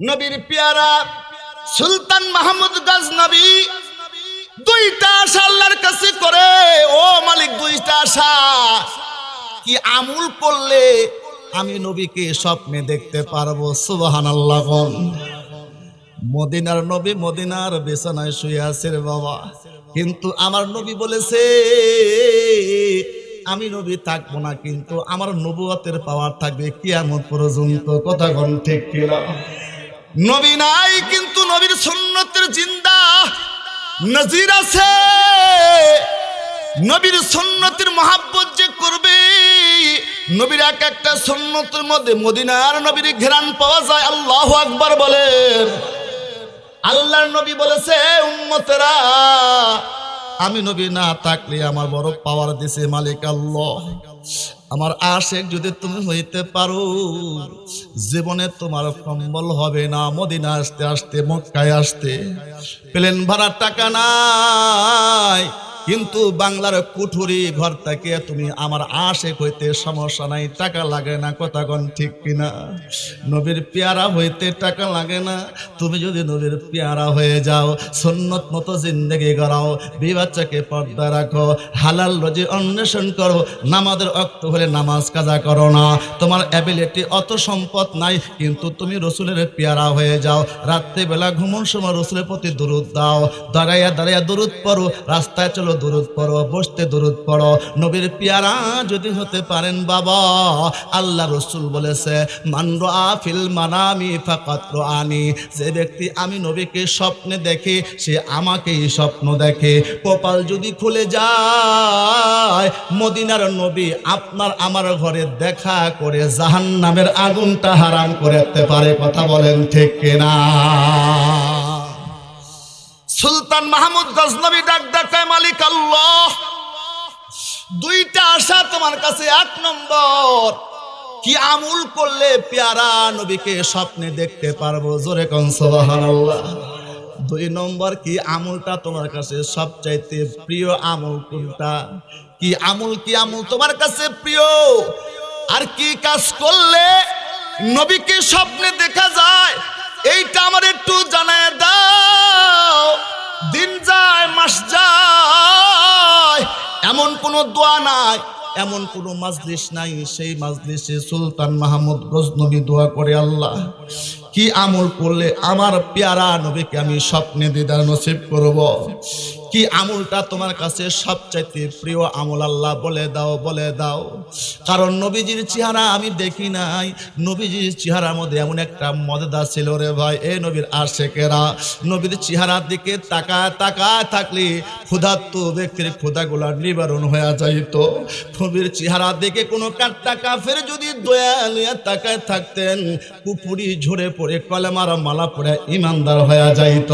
নবীর পেয়ারা, সুলতান মাহমুদ গজনবী, দুইটা আশা আল্লাহর কাছে করে। ও মালিক, দুইটা আশা। কি আমুল করলে আমি নবীকে স্বপ্নে দেখতে পারব সুবাহান আল্লাহ মদিনার নবী মদিনার বিছানায় শুয়ে আছে বাবা। কিন্তু আমার নবী বলেছে, আমি নবী থাকব না, কিন্তু আমার নবুয়তের পাওয়ার থাকবে কিয়ামত পর্যন্ত। কথা ঠিক কিনা? নবী নাই, কিন্তু নবীর সুন্নতের জিন্দা নজির আছে। নবীর সুন্নতের মহাব্বত যে করবে, নবীর এক একটা সুন্নতের মধ্যে মদিনার নবীর ঘেরান পাওয়া যায়, আল্লাহ আকবার বলেন। আল্লাহর নবী বলেছে, উম্মতেরা, আমি নবী না থাকলে আমার বড় পাওয়ার দিছে মালিক আল্লাহ। আমার আশেক যদি তুমি হইতে পারো, জীবনে তোমার সম্বল হবে না। মদিনা আসতে আসতে, মক্কায় আসতে। প্লেন ভাড়ার টাকা নাই। কিন্তু বাংলার কুঠুরি ঘর থেকে তুমি আমার আশেক হইতে সমস্যা নাই, টাকা লাগে না কথাগণ ঠিক কিনা? নবীর পেয়ারা হইতে টাকা লাগে না, তুমি যদি নবীর পেয়ারা হয়ে যাও সন্ন্যত মতো জিন্দগি করাও বিবাচ্চাকে পর্দা রাখো, হালাল রোজি অন্বেষণ করো, নামাজের অক্ত হলে নামাজ কাজা করো না। তোমার অ্যাবিলিটি অত সম্পদ নাই, কিন্তু তুমি রসুলের পেয়ারা হয়ে যাও, রাত্রিবেলা ঘুমন সময় রসুলের প্রতি দূরত দাও, দাঁড়াইয়া দাঁড়াইয়া দূরত পড়ো, রাস্তায় চলো দূরত পড়ো, বসতে দূরত পড়ো। নবীর পেয়ারা যদি হতে পারেন বাবা, আল্লাহ রসুল বলেছে মান্ড আফিল মানামি ফাকাত আনি যে ব্যক্তি আমি নবীকে স্বপ্নে দেখে, সে আমাকেই স্বপ্ন দেখে। কপাল যদি খুলে যায়, মদিনার নবী আপনার আমার ঘরে দেখা করে জাহান নামের আগুনটা হারাম করে পারে। কথা বলেন ঠিক কিনা? সুলতান মাহমুদ গজনবী ডাক ডাকায় মালিক আল্লাহ, দুইটা আশা তোমার কাছে, এক নম্বর, কি আমুল করলে পেয়ারা নবীকে স্বপ্নে দেখতে পারব? জোরে কন দুই নম্বর, কি আমুলটা তোমার কাছে সবচাইতে প্রিয় আমুল কোনটা? কি আমুল কি আমুল তোমার কাছে প্রিয়? আর কি কাজ করলে নবীকে স্বপ্নে দেখা দোয়া নাই। এমন কোনো মাজলিস নাই, সেই মাজলিসে সুলতান মাহমুদ গজনবী দোয়া করে আল্লাহ। কি আমল করলে আমার পেয়ারা নবীকে আমি স্বপ্নে দিদার নসিব করব? কি আমলটা তোমার কাছে সবচাইতে প্রিয় আমল? আল্লাহ বলে দাও বলে দাও। কারণ নবীজির চেহারা আমি দেখি নাই। নবীজির চেহারার মধ্যে এমন একটা মদদা ছিল রে ভাই। এ নবীর আশেকেরা, নবীর চেহারার দিকে তাকা তাকায় থাকলে ক্ষুধার্ত ব্যক্তির ক্ষুধাগুলা নিবারণ হয়ে যাইত। নবীর চেহারা দেখে কোনো কাট্টা কাফের যদি দয়ালিয়া তাকায় থাকতেন পুপুরি ঝরে পড়ে, কলেমার মালা পড়ে ইমানদার হয়ে যাইত।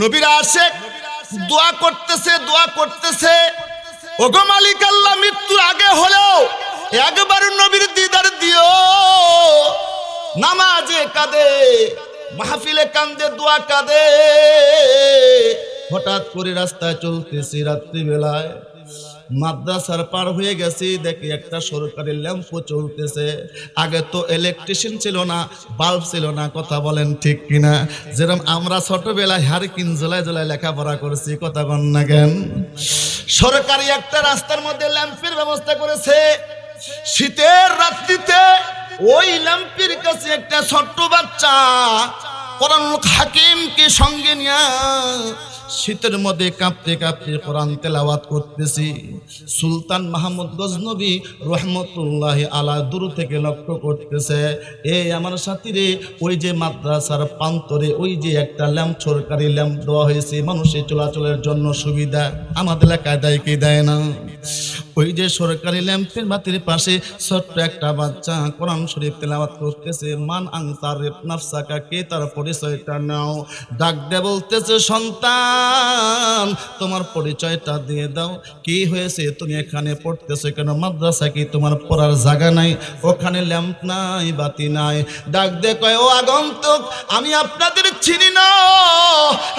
নবীর আসে, দোয়া করতেছে দোয়া করতেছে। ওগো মালিক আল্লাহ, মৃত্যুর আগে হলেও একবার নবীর দিদার দিও। নামাজে কাঁদে, মাহফিলে কান্দে দোয়া কাঁদে। হঠাৎ করে রাস্তায় চলতেছি রাত্রিবেলায়। মাদ্রাসার পার হয়ে গেছি, দেখি একটা সরকারি ল্যাম্পও চলতেছে। আগে তো ইলেকট্রিশিয়ান ছিল না বাল্ব ছিল না, কথা বলেন ঠিক কিনা? যেরকম আমরা ছোটবেলায় হারকিন জেলায় জেলায় লেখাপড়া করেছি, কথা বল না কেন? সরকারি একটা রাস্তার মধ্যে ল্যাম্পের ব্যবস্থা করেছে। শীতের রাত্রিতে ওই ল্যাম্পের কাছে একটা ছোট্ট বাচ্চা কোরআন হাকিমকে সঙ্গে নিয়ে শীতের মধ্যে কাঁপতে কাঁপতে কোরআন তেলাওয়াত করতেছি। সুলতান মাহমুদ গজনবী রহমতুল্লাহ আলা দূর থেকে লক্ষ্য করতেছে, এ আমার সাথীরে, ওই যে মাদ্রাসার প্রান্তরে ওই যে একটা ল্যাম্প, সরকারি ল্যাম্প দেওয়া হয়েছে, মানুষের চলাচলের জন্য সুবিধা। আমাদের এলাকায় দেয় কি দেয় না? ওই যে সরকারি ল্যাম্পের বাতির পাশে ছোট্ট একটা বাচ্চা কোরআন শরীফ তেলাওয়াত করতেছে, মান আনসার নাফসাকা কে তার পরিচয়টা নাও। ডাক দে বলতেছে, সন্তান, তোমার পরিচয়টা দিয়ে দাও। কি হয়েছে? তুমি এখানে পড়তেছো কেন? মাদ্রাসা কি তোমার পড়ার জায়গা নাই? ওখানে ল্যাম্প নাই, বাতি নাই? ডাক দে কয়, ও আগন্তুক, আমি আপনাদের চিনি না।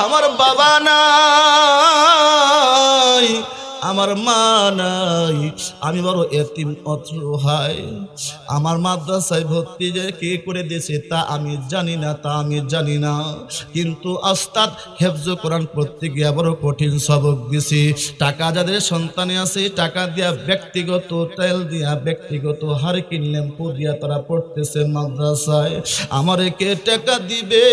আমার বাবা নাই। আমার মা নাই। আমি বড় এতিম অসহায় আমার মাদ্রাসায় ভর্তি যে কে করে দিয়েছে তা আমি জানি না, তা আমি জানি না। কিন্তু আস্তাদ হেফজ কোরআন পড়তে গিয়ে বড় কঠিন সবক দিছি। টাকা যাদের সন্তানে আছে, টাকা দিয়া ব্যক্তিগত তেল দিয়া ব্যক্তিগত হার কিনলাম দিয়া তারা পড়তেছে মাদ্রাসায়। আমারে কে টাকা দিবে?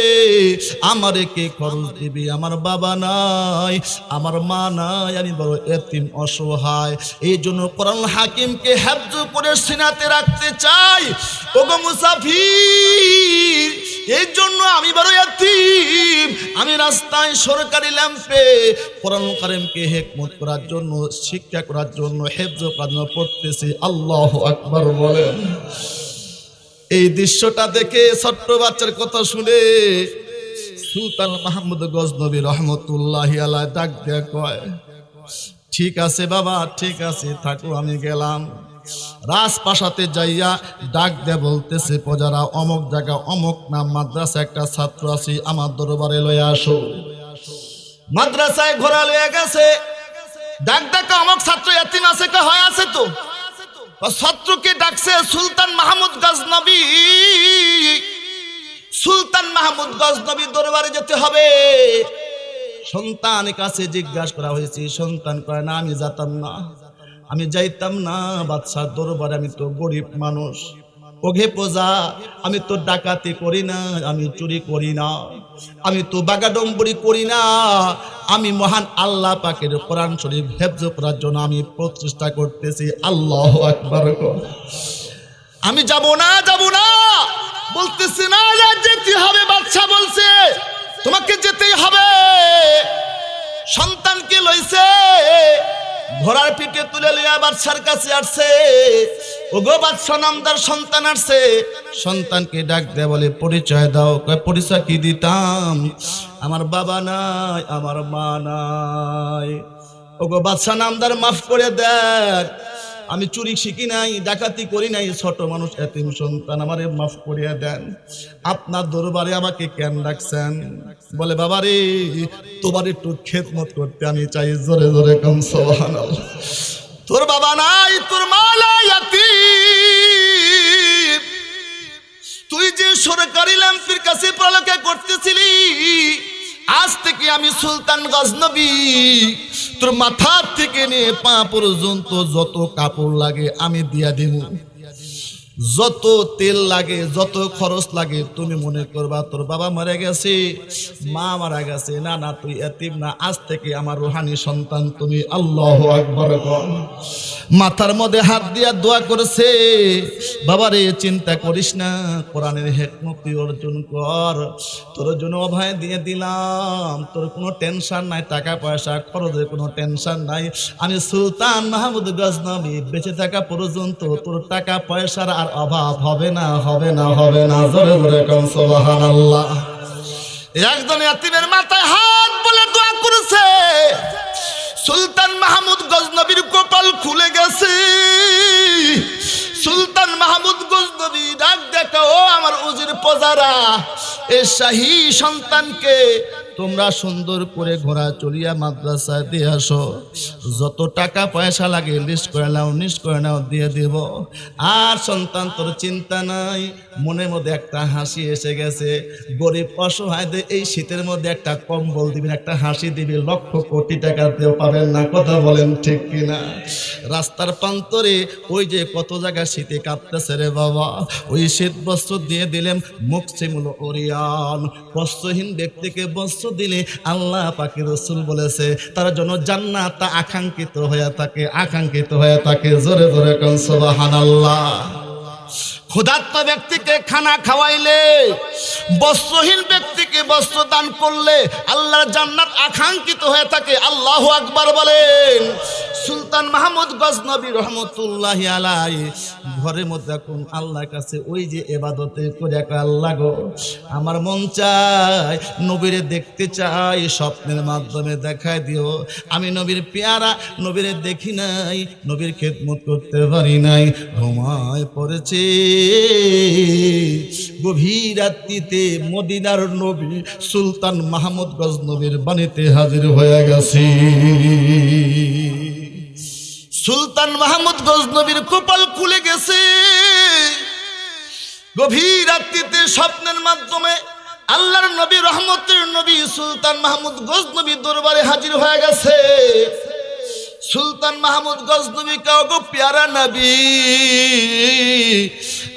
আমারে কে খরচ দিবে? আমার বাবা নাই, আমার মা নাই। আমি বড় এতিম অসহায়। এই জন্য কোরআন হাকিমকে হেফজ করে সিনাতে রাখতে চাই। ওগো মুসাফির, এই জন্য আমি বড় এতিম। আমি রাস্তায় সরকারি ল্যাম্পে কোরআন কারিমকে হেকমত করার জন্য, শিক্ষা করার জন্য, হেফজ করার জন্য পড়তেছি। আল্লাহ আকবার বলেন এই দৃশ্যটা দেখে ছোট্ট বাচ্চার কথা শুনে সুলতান মাহমুদ গজনবী রহমতুল্লাহ আলা ডাক দেয়া কয় ঠিক আছে বাবা, ঠিক আছে, থাকো, আমি গেলাম। রাজপ্রাসাতে যাইয়া ডাক দে বলতেছে, প্রজারা, অমক জায়গা, অমক নাম, মাদ্রাসা, একটা ছাত্র আছি, আমার দরবারে লয়ে আসো। মাদ্রাসায় ঘোরা লয়ে গেছে। ডাক ডাকা অমক ছাত্র এতিম আছে কে হয় আছে তো? ছাত্রকে ডাকছে সুলতান মাহমুদ গজনবী। সুলতান মাহমুদ গজনবী দরবারে যেতে হবে। সন্তান কাছে জিজ্ঞাসা করা হয়েছে, সন্তান কয়, না, আমি যেতাম না। আমি যাইতাম না, বাদশার দরবারে আমি তো গরিব মানুষ। ওঘে পোজা আমি তো ডাকাতি করি না, আমি চুরি করি না। আমি তো বাগাডম্বরি করি না। আমি মহান আল্লাহ পাকের কোরআন শরীফ হেফজ করার জন্য আমি প্রচেষ্টা করতেছি। আল্লাহ একবার আমি যাব না যাব না। বলতেছি না যেতে হবে বাচ্চা বলছে। তোমাকে যেতেই হবে। লইছে। ঘোড়ার পিঠে তুলে লিয়া বাদশার কাছে আসছে। ওগো বাদশা নামদার সন্তান আসছে। সন্তানকে ডাক দে বলে, পরিচয় দাও। পরিচয় কি দিতাম? আমার বাবা নাই, আমার মা নাই। ওগো বাদশা নামদার মাফ করে দেয় আমি চুরি শিখি নাই, ডাকাতি করি নাই, ছোট মানুষ এতিম সন্তান আমারে মাফ করিয়া দেন। আপনার দরবারে আমাকে কেন রাখছেন বলে বাবা রে তোমার একটু খেদমত করতে আমি চাই, জোরে জোরে কম সোহান তোর বাবা নাই, তোর মা তুই যে সরকারি ল্যাম্পের কাছে পড়ালেখা করতেছিলি, আজ থেকে আমি সুলতান গজনবী। মাথার থেকে নিয়ে পা পর্যন্ত যত কাপড় লাগে আমি দিয়া দিব যত তেল লাগে, যত খরচ লাগে, তুমি মনে করবা তোর বাবা মারা গেছে, মা মারা গেছে। না না, তুই এতিম না, আজ থেকে আমার রোহানি সন্তান, তুমি আল্লাহ আকবর মাথার মধ্যে হাত দিয়া দোয়া করেছে বাবারে চিন্তা করিস না, কোরআনের হেকমতি অর্জন কর। তোর জন্য অভয় দিয়ে দিলাম, তোর কোনো টেনশন নাই টাকা পয়সা খরচের কোনো টেনশন নাই। আমি সুলতান মাহমুদ গজনবী, বেঁচে থাকা পর্যন্ত তোর টাকা পয়সার আর অভাব হবে না হবে না হবে না। জোরে জোরে কম সোবাহান আল্লাহ একজন এতিমের মাথায় হাত বলে দোয়া করেছে। সুলতান মাহমুদ গজনবীর কপাল খুলে গেছে। সুলতান মাহমুদ গজনবী ডাক দেখো আমার উজির পজারা। এ শাহী সন্তানকে তোমরা সুন্দর করে ঘোড়া চলিয়া মাদ্রাসায় দিয়ে আসো। যত টাকা পয়সা লাগে লিস্ট করে নাও লিস্ট করে নাও, দিয়ে দেব। আর সন্তান, তোর চিন্তা নাই। মনের মধ্যে একটা হাসি এসে গেছে। গরিব অসহায়দের এই শীতের মধ্যে একটা কম্বল দিবেন, একটা হাসি দিবি লক্ষ কোটি টাকা দিয়েও পাবেন না, কথা বলেন ঠিক কিনা? রাস্তার প্রান্তরে ওই যে কত জায়গা শীতে কাঁপতেছে রে বাবা। ওই শীত বস্ত্র দিয়ে দিলেন মুখ সেমুল ওরিয়ান। বস্ত্রহীন ব্যক্তিকে বস্ত্র দিলে আল্লাহ পাকে রসুল বলেছে, তার জন্য জান্নাত আকাঙ্ক্ষিত হয়ে থাকে, আকাঙ্ক্ষিত হয়ে থাকে। জোরে জোরে আল্লাহ ক্ষুধার্ত ব্যক্তিকে খানা খাওয়াইলে, বস্ত্রহীন ব্যক্তিকে বস্ত্র দান করলে আল্লাহর জান্নাত আকাঙ্ক্ষিত হয়ে থাকে। আল্লাহ আকবার বলেন। সুলতান মাহমুদ গজনবী রহমতুল্লাহ আলাই ঘরের মধ্যে এখন আল্লাহর কাছে ওই যে এবাদতে করে এক আল্লাহ গো, আমার মন চায় নবীরে দেখতে চাই, স্বপ্নের মাধ্যমে দেখায় দিও। আমি নবীর পেয়ারা নবীরে দেখি নাই, নবীর খেদমত করতে পারি নাই। ঘুমায় পড়েছে। গভীর রাত্রিতে মদিনার নবী সুলতান মাহমুদ গজনবীর বাণীতে হাজির হয়ে গেছে। সুলতান মাহমুদ গজনবীর কপাল খুলে গেছে। গভীর রাত্রিতে স্বপ্নের মাধ্যমে আল্লাহর নবী, রহমতের নবী সুলতান মাহমুদ গজনবী দরবারে হাজির হয়ে গেছে। সুলতান মাহমুদ গজনবী কাউকে প্যারা নবী?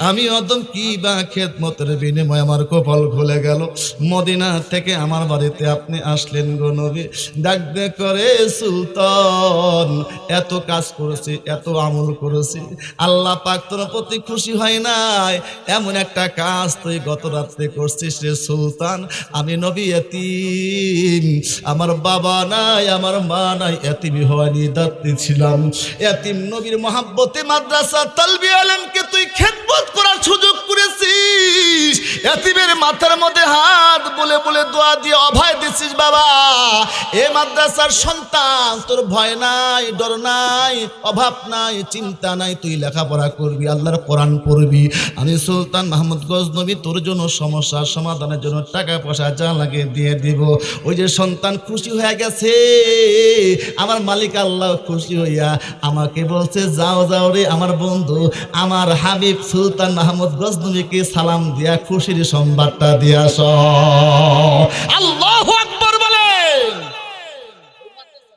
আমি অদম কি বা খেদমতের বিনিময় আমার কপাল খুলে গেল। মদিনা থেকে আমার বাড়িতে আপনি আসলেন গো নবী। ডাকতে করে সুলতান, এত কাজ করেছি, এত আমল করেছি। আল্লাহ পাক তোর প্রতি খুশি হয় নাই। এমন একটা কাজ তুই গত রাত্রে করছিস রে সুলতান। আমি নবী এতিম। আমার বাবা নাই, আমার মা নাই, এতিমি হওয়ানি দাত্রী ছিলাম। এতিম নবীর মহাব্বতে মাদ্রাসা তালবি আলমকে তুই খেদমত করার সুযোগ করেছিস। এতিমের মাথার মধ্যে হাত বলে বলে দোয়া দিয়ে অভয় দিছিস বাবা। এ মাদ্রাসার সন্তান, তোর ভয় নাই, ডর নাই, অভাব নাই, চিন্তা নাই, তুই লেখাপড়া করবি, আল্লাহর কোরআন পড়বি। আমি সুলতান মাহমুদ গজনবী তোর জন্য সমস্যার সমাধানের জন্য টাকা পয়সা যা লাগে দিয়ে দিব। ওই যে সন্তান খুশি হয়ে গেছে, আমার মালিক আল্লাহ খুশি হইয়া আমাকে বলছে, যাও যাও রে আমার বন্ধু, আমার হাবিব সুলতান মাহমুদ গজনবীকে সালাম দিয়া খুশির সংবাদটা দিয়া আল্লাহ